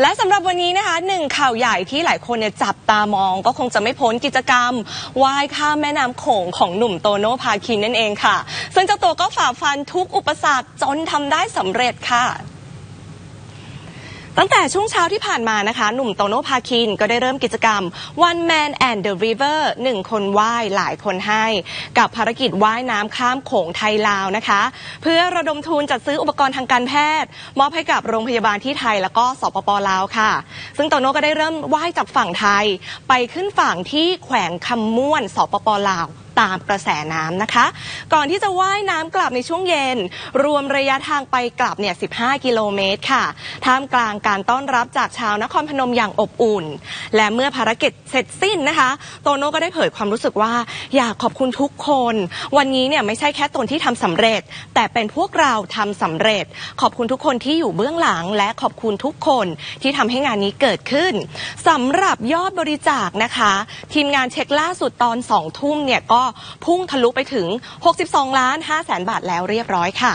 และสำหรับวันนี้นะคะหนึ่งข่าวใหญ่ที่หลายคนเนี่ยจับตามอง ก็คงจะไม่พ้นกิจกรรมว่ายข้ามแม่น้ำโขงของหนุ่มโตโน่พาคินนั่นเองค่ะ ซึ่งเจ้าตัวก็ฝ่าฟันทุกอุปสรรคจนทำได้สำเร็จค่ะ ตั้งแต่ช่วงเช้าที่ผ่านมานะคะ หนุ่มโตโน่พาคินก็ได้เริ่มกิจกรรม One Man and the River หนึ่งคนว่ายหลายคนให้ กับภารกิจว่ายน้ำข้ามโขงไทยลาวนะคะ เพื่อระดมทุนจัดซื้ออุปกรณ์ทางการแพทย์ มอบให้กับโรงพยาบาลที่ไทยแล้วก็สปปลาวค่ะ ซึ่งโตโน่ก็ได้เริ่มว่ายจากฝั่งไทย ไปขึ้นฝั่งที่แขวงคำม่วนสปปลาว ตามกระแสน้ำนะคะ ก่อนที่จะว่ายน้ำกลับในช่วงเย็น รวมระยะทางไปกลับเนี่ย 15 กิโลเมตรค่ะ ท่ามกลางการต้อนรับจากชาวนครพนมอย่างอบอุ่น และเมื่อภารกิจเสร็จสิ้นนะคะ โตโน่ก็ได้เผยความรู้สึกว่าอยากขอบคุณทุกคน วันนี้เนี่ยไม่ใช่แค่ตนที่ทำสำเร็จ แต่เป็นพวกเราทำสำเร็จ ขอบคุณทุกคนที่อยู่เบื้องหลัง และขอบคุณทุกคนที่ทำให้งานนี้เกิดขึ้นสำหรับยอดบริจาคนะคะ ทีมงานเช็คล่าสุดตอน2ทุ่มเนี่ยก็พุ่งทะลุไปถึง 62 ล้าน5แสนบาทแล้วเรียบร้อยค่ะ